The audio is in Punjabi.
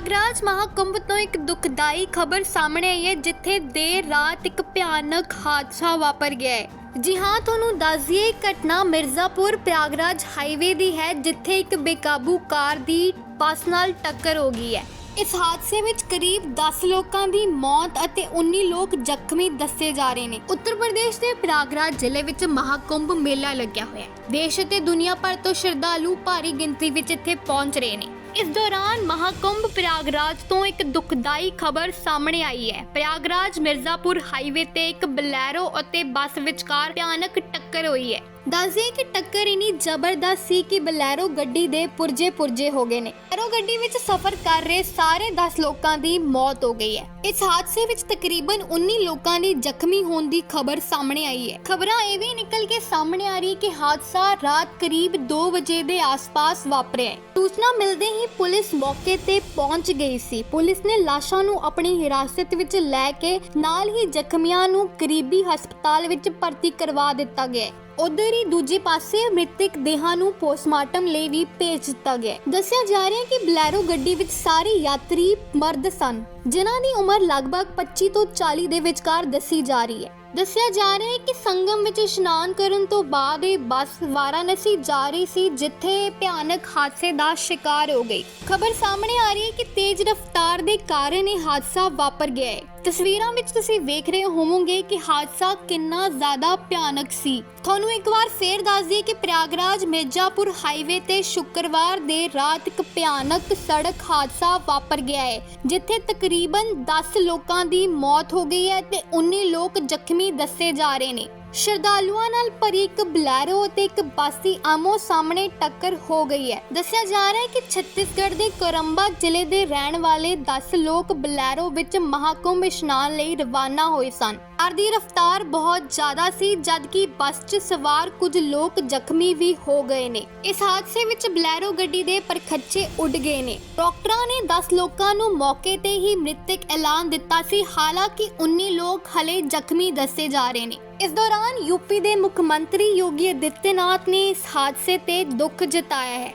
ਪ੍ਰਯਾਗਰਾਜ ਮਹਾਕੁੰਭ ਤੋਂ ਇੱਕ ਦੁਖਦਾਈ ਖਬਰ ਸਾਹਮਣੇ ਆਈ ਹੈ, ਜਿੱਥੇ ਦੇਰ ਰਾਤ ਇੱਕ ਭਿਆਨਕ ਹਾਦਸਾ ਵਾਪਰ ਗਿਆ ਹੈ। ਜੀ ਹਾਂ, ਤੁਹਾਨੂੰ ਦੱਸ ਦਈਏ ਘਟਨਾ ਮਿਰਜ਼ਾਪੁਰ ਪ੍ਰਯਾਗਰਾਜ ਹਾਈਵੇ ਦੀ ਹੈ, ਜਿੱਥੇ ਇੱਕ ਬੇਕਾਬੂ ਕਾਰ ਦੀ ਬੱਸ ਨਾਲ ਟੱਕਰ ਹੋ ਗਈ ਹੈ। ਇਸ ਹਾਦਸੇ ਵਿੱਚ ਕਰੀਬ 10 ਲੋਕਾਂ ਦੀ ਮੌਤ ਅਤੇ 19 ਲੋਕ ਜ਼ਖਮੀ ਦੱਸੇ ਜਾ ਰਹੇ ਨੇ। ਉੱਤਰ ਪ੍ਰਦੇਸ਼ ਦੇ ਪ੍ਰਯਾਗਰਾਜ ਜ਼ਿਲ੍ਹੇ ਵਿੱਚ ਮਹਾਕੁੰਭ ਮੇਲਾ ਲੱਗਿਆ ਹੋਇਆ ਹੈ। ਦੇਸ਼ ਅਤੇ ਦੁਨੀਆ ਭਰ ਤੋਂ ਸ਼ਰਧਾਲੂ ਭਾਰੀ ਗਿਣਤੀ ਵਿੱਚ ਇੱਥੇ ਪਹੁੰਚ ਰਹੇ ਨੇ। ਇਸ ਦੌਰਾਨ ਮਹਾਕੁੰਭ ਪ੍ਰਯਾਗਰਾਜ ਤੋਂ ਇੱਕ ਦੁਖਦਾਈ ਖਬਰ ਸਾਹਮਣੇ ਆਈ ਹੈ। ਪ੍ਰਯਾਗਰਾਜ ਮਿਰਜ਼ਾਪੁਰ ਹਾਈਵੇ ਤੇ ਇੱਕ ਬਲੈਰੋ ਅਤੇ ਬੱਸ ਵਿਚਕਾਰ ਭਿਆਨਕ ਟੱਕਰ ਹੋਈ ਹੈ। ਦੱਸਦੇ ਕਿ ਟੱਕਰ ਇਨੀ ਜ਼ਬਰਦਸਤ ਸੀ ਕਿ ਬਲੈਰੋ ਗੱਡੀ ਦੇ ਪੁਰਜੇ ਪੁਰਜੇ ਹੋ ਗਏ ਨੇ। ਬਲੈਰੋ ਗੱਡੀ ਵਿੱਚ ਸਫ਼ਰ ਕਰ ਰਹੇ ਸਾਰੇ 10 ਲੋਕਾਂ ਦੀ ਮੌਤ ਹੋ ਗਈ ਹੈ। ਇਸ ਹਾਦਸੇ ਵਿੱਚ ਤਕਰੀਬਨ 19 ਲੋਕਾਂ ਦੇ ਜ਼ਖਮੀ ਹੋਣ ਦੀ ਖਬਰ ਸਾਹਮਣੇ ਆਈ ਹੈ। ਖਬਰਾਂ ਇਹ ਵੀ ਨਿਕਲ ਕੇ ਸਾਹਮਣੇ ਆ ਰਹੀ ਕਿ ਹਾਦਸਾ ਰਾਤ ਕਰੀਬ 2 ਵਜੇ ਦੇ ਆਸ-ਪਾਸ ਵਾਪਰਿਆ ਹੈ। ਸੂਚਨਾ ਮਿਲਦੇ ਹੀ ਪੁਲਿਸ ਮੌਕੇ ਤੇ ਪਹੁੰਚ ਗਈ ਸੀ। ਪੁਲਿਸ ਨੇ ਲਾਸ਼ਾਂ ਨੂੰ ਆਪਣੀ ਹਿਰਾਸਤ ਵਿੱਚ ਲੈ ਕੇ ਨਾਲ ਹੀ ਜ਼ਖਮੀਆਂ ਨੂੰ ਕਰੀਬੀ ਹਸਪਤਾਲ ਵਿੱਚ ਭਰਤੀ ਕਰਵਾ ਦਿੱਤਾ ਗਿਆ ਉਧਰ ਹੀ ਦੂਜੇ ਪਾਸੇ ਮ੍ਰਿਤਕ ਦੇਹਾਂ ਨੂੰ ਪੋਸਟਮਾਰਟਮ ਲਈ ਵੀ ਭੇਜ ਦਿੱਤਾ ਗਿਆ ਦੱਸਿਆ ਜਾ ਰਿਹਾ ਹੈ ਕਿ ਬਲੈਰੋ ਗੱਡੀ ਵਿੱਚ ਸਾਰੇ ਯਾਤਰੀ ਮਰਦ ਸਨ। ਜਿਨ੍ਹਾਂ ਦੀ ਉਮਰ ਲਗਭਗ 25 ਤੋਂ 40 ਦੇ ਵਿਚਕਾਰ ਦੱਸੀ ਜਾ ਰਹੀ ਹੈ। ਦੱਸਿਆ ਜਾ ਰਿਹਾ ਹੈ ਕਿ ਸੰਗਮ ਵਿੱਚ ਇਸ਼ਨਾਨ ਕਰਨ ਤੋਂ ਬਾਅਦ ਇਹ ਬੱਸ ਵਾਰਾਣਸੀ ਜਾ ਰਹੀ ਸੀ, ਜਿੱਥੇ ਭਿਆਨਕ ਹਾਦਸੇ ਦਾ ਸ਼ਿਕਾਰ ਹੋ ਗਈ। ਖਬਰ ਸਾਹਮਣੇ ਆ ਰਹੀ ਹੈ ਕਿ ਤੇਜ਼ ਰਫ਼ਤਾਰ ਦੇ ਕਾਰਨ ਇਹ ਹਾਦਸਾ ਵਾਪਰ ਗਿਆ ਹੈ। ਤਸਵੀਰਾਂ ਵਿੱਚ ਤੁਸੀਂ ਵੇਖ ਰਹੇ ਹੋਵੋਗੇ ਕਿ ਹਾਦਸਾ ਕਿੰਨਾ ਜ਼ਿਆਦਾ ਭਿਆਨਕ ਸੀ। ਤੁਹਾਨੂੰ ਇੱਕ ਵਾਰ ਫੇਰ ਦੱਸ ਦਈਏ ਕਿ ਪ੍ਰਯਾਗਰਾਜ ਮਿਰਜ਼ਾਪੁਰ ਹਾਈਵੇ ਤੇ ਸ਼ੁੱਕਰਵਾਰ ਦੇ ਰਾਤ ਇੱਕ ਭਿਆਨਕ ਸੜਕ ਹਾਦਸਾ ਵਾਪਰ ਗਿਆ ਹੈ, ਜਿੱਥੇ ਤਕਰੀਬਨ 10 ਲੋਕਾਂ ਦੀ ਮੌਤ ਹੋ ਗਈ ਹੈ ਤੇ 19 ਲੋਕ ਜ਼ਖਮੀ ਦੱਸੇ ਜਾ ਰਹੇ ਨੇ। ਸ਼ਰਧਾਲੂਆਂ ਨਾਲ ਭਰੀ ਇੱਕ ਬਲੈਰੋ ਅਤੇ ਇੱਕ ਬੱਸ ਦੀ ਆਮੋ ਸਾਹਮਣੇ ਟੱਕਰ ਹੋ ਗਈ ਹੈ। ਦੱਸਿਆ ਜਾ ਰਿਹਾ ਹੈ ਕਿ ਛੱਤੀਸਗੜ੍ਹ ਦੇ ਕੋਰੰਬਾ ਜ਼ਿਲ੍ਹੇ ਦੇ ਰਹਿਣ ਵਾਲੇ 10 ਲੋਕ ਬਲੈਰੋ ਵਿੱਚ ਮਹਾਕੁੰਭ ਇਸ਼ਨਾਨ ਲਈ ਰਵਾਨਾ ਹੋਏ ਸਨ। ਕਾਰ ਦੀ ਰਫ਼ਤਾਰ ਬਹੁਤ ਜ਼ਿਆਦਾ ਸੀ, ਜਦਕਿ ਬੱਸ 'ਚ ਸਵਾਰ ਕੁਝ ਲੋਕ ਜ਼ਖਮੀ ਵੀ ਹੋ ਗਏ ਨੇ। ਇਸ ਹਾਦਸੇ ਵਿੱਚ ਬਲੈਰੋ ਗੱਡੀ ਦੇ ਪਰਖੱਚੇ ਉੱਡ ਗਏ ਨੇ। ਡਾਕਟਰਾਂ ਨੇ 10 ਲੋਕਾਂ ਨੂੰ ਮੌਕੇ ਤੇ ਹੀ ਮ੍ਰਿਤਕ ਐਲਾਨ ਦਿੱਤਾ ਸੀ। ਹਾਲਾਂਕਿ 19 ਲੋਕ ਹਲੇ ਜ਼ਖਮੀ ਦੱਸੇ ਜਾ ਰਹੇ ਨੇ। ਇਸ ਦੌਰਾਨ ਯੂਪੀ ਦੇ ਮੁੱਖ ਮੰਤਰੀ ਯੋਗੀ ਆਦਿੱਤਿਆਨਾਥ ਨੇ ਇਸ ਹਾਦਸੇ ਤੇ ਦੁੱਖ ਜਤਾਇਆ ਹੈ।